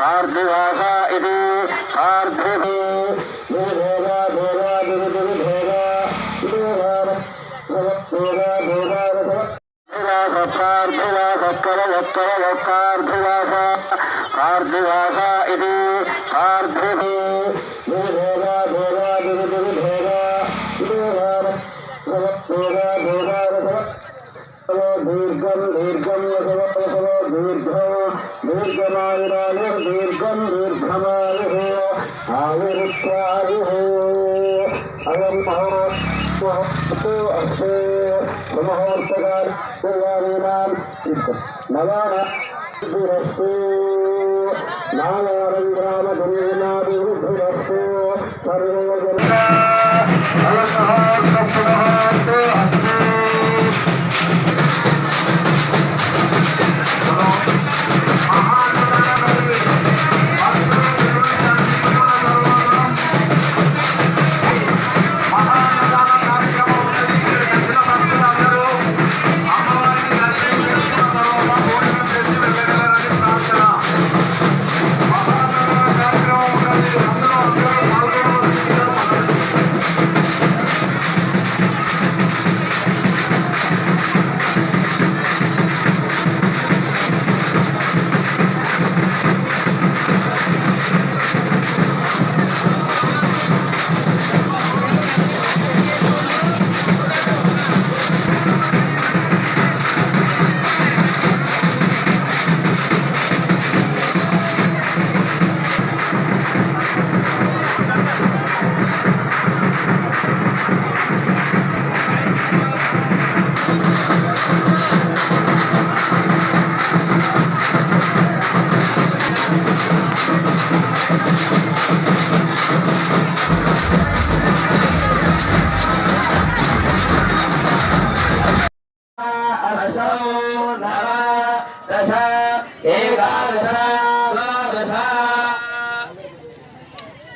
सार्धुभाषा इति सार्धुभि सार्धुभाषा इति सार्धुभि أنصاره ألم أرى మహోత్తగారు నవానస్తు నావారంగ్రామ గురునాథురస్తు సర్వజన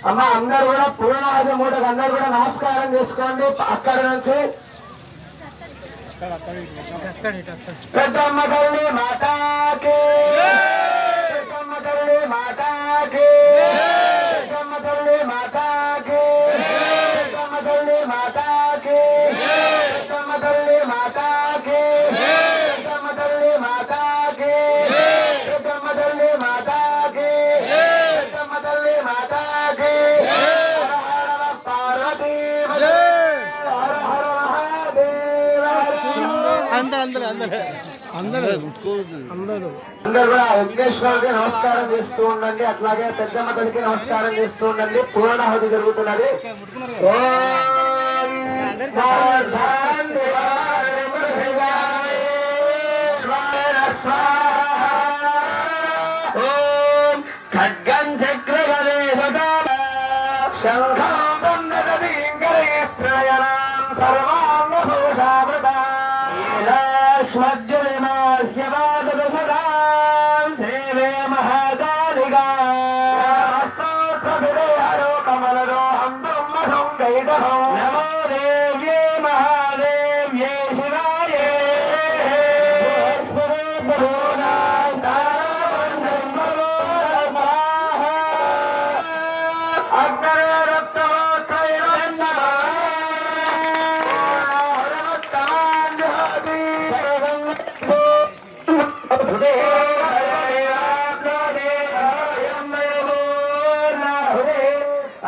అమ్మ అందరు కూడా పూర్ణాది మూటకు అందరు కూడా నమస్కారం చేసుకోండి. అక్కడ నుంచి పెద్దమ్మ తల్లి మాతాకి పెద్దమ్మ తల్లి మాతాకి. అందరూ అందరూ. నమస్కారం చేస్తూ ఉండండి అట్లాగే పెద్దమ్మ తల్లికి నమస్కారం చేస్తూ ఉండండి. పూర్ణాహుతి జరుగుతున్నది. ఖడ్గం చక్రవదే శంఖం వందీ ఇంకరేస్త్రయణం సర్వా विश्वज्वलमास्य वाददशदां सेवे महाकालिका हस्तोत्सविदेहरोकमलरोऽहं ब्रह्मसं गैदहं नमो देव्ये महादेव्ये शिवाये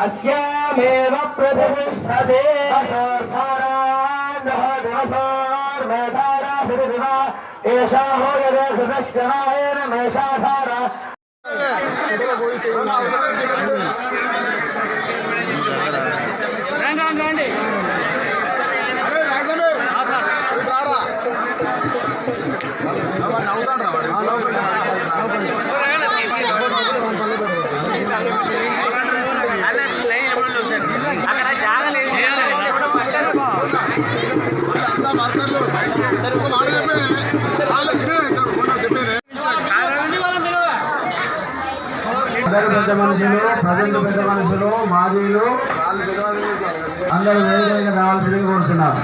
अस्यामेव प्रतिष्ठते एषा हो यदे सदस्य नायेन मेषाधार నవ్వుతాడు రా అందరూ పెద్ద మనుషులు ప్రజలు పెద్ద మనుషులు మాజీలు అందరూ వేదికగా రావాల్సిందిగా కోరుతున్నారు.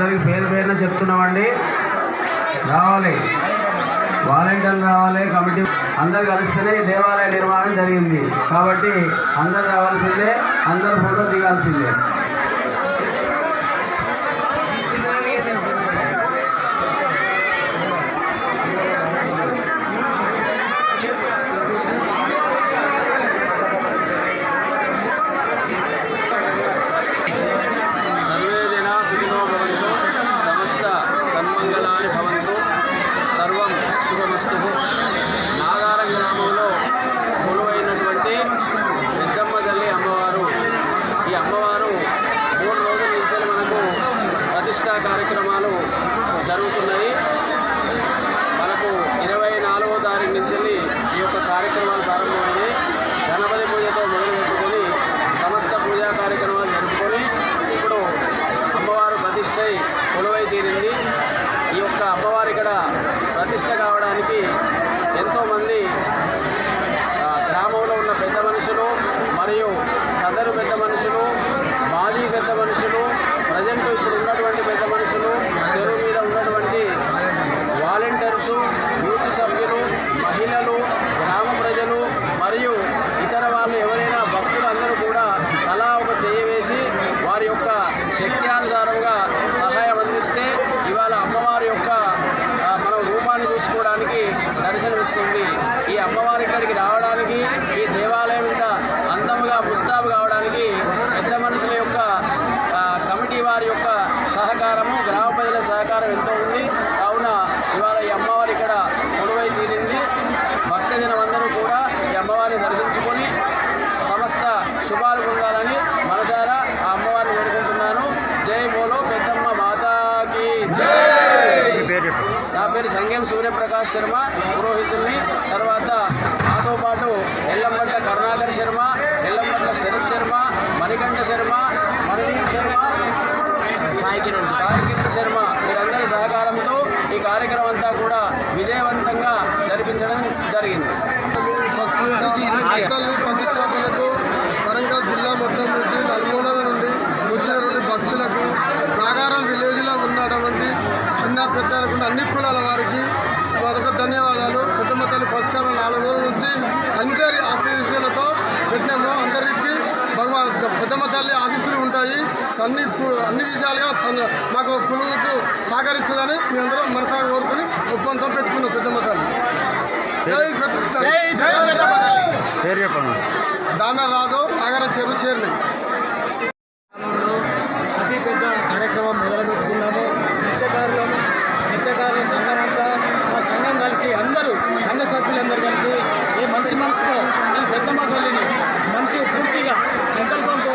అందరికి పేరు పేరున చెప్తున్నామండి. రావాలి. వాలంటీర్లు రావాలి కమిటీ అందరు కలిస్తేనే దేవాలయ నిర్మాణం జరిగింది. కాబట్టి అందరు రావాల్సిందే అందరు ఫోటో దిగాల్సిందే. మనుషులు ప్రజెంట్ ఇప్పుడు ఉన్నటువంటి పెద్ద మనుషులు చెరువు మీద ఉన్నటువంటి వాలంటీర్సు యూత్ సభ్యులు మహిళలు గ్రామ ప్రజలు మరియు ఇతర వాళ్ళు ఎవరైనా భక్తులు అందరూ కూడా అలా ఒక చేయవేసి వారి యొక్క శక్త్యానుసారంగా సహాయం అందిస్తే ఇవాళ అమ్మవారి యొక్క మన మనం రూపాన్ని చూసుకోవడానికి దర్శనమిస్తుంది. ఈ అమ్మవారి ఇక్కడికి రావడానికి ఈ దేవాలయం ఇంత అందంగా ముస్తాబు కావడానికి పెద్ద మనుషుల యొక్క ఆ, కమిటీ వారి యొక్క సహకారము గ్రామ ప్రజల సహకారం ఎంతో ఉంది కావున ఇవాళ ఈ అమ్మవారి ఇక్కడ కొలువై తీరింది భక్తజనం అందరూ కూడా ఈ అమ్మవారిని దర్శించుకొని సమస్త శుభాలు పొందాలని మనసారా ఆ అమ్మవారిని వేడుకుంటున్నాను జై బోలో పెద్దమ్మ మాతాకి జై నా పేరు సంగం సూర్యప్రకాష్ శర్మ పురోహితుల్ని తర్వాత నాతో పాటు ఎల్లంపట్ల కరుణాకర్ శర్మ ఎల్లంపట్ల శరత్ శర్మ మణికంఠ శర్మ మణదీప్ శర్మ సాయి కిరణ్. సాయి కిరణ్ శర్మ. వీరందరి సహకారంతో ఈ కార్యక్రమం అంతా కూడా విజయవంతంగా జరిపించడం జరిగింది. భక్తులు ప్రతిష్టాపనకు వరంగల్ జిల్లా మొత్తం నుంచి నలుమూలల నుండి వచ్చినటువంటి భక్తులకు నాగారం విలేజ్లో ఉన్నటువంటి చిన్న పెద్ద అన్ని కులాల వారికి మొదట ధన్యవాదాలు. పెద్దమ్మ తల్లి ప్రస్తుతం నాలుగు రోజుల నుంచి అందరి ఆశీస్సులతో పెట్టినాము. అందరికీ భగవాన్ పెద్దమ్మ తల్లి ఆశీస్సులు ఉంటాయి. అన్ని అన్ని విషయాలుగా మాకు కులువుకు సహకరిస్తుందని మీ అందరం మనసారి కోరుకొని ఒప్పందం పెట్టుకున్నాం పెద్దమ్మ తల్లి జై పెద్దమ్మ తల్లి పేరు చెప్పండి. దామె రాజు నాగర చెరువు చైర్మన్. అతి పెద్ద కార్యక్రమం మొదలుపెట్టుకున్నాము. మత్స్యకారులను మత్స్యకారుల సంఘం అంతా సంఘం కలిసి అందరూ సంఘ సభ్యులందరూ కలిసి ఈ మంచి మనసుతో ఈ పెద్దమ్మ తల్లిని మనసు పూర్తిగా సంకల్పంతో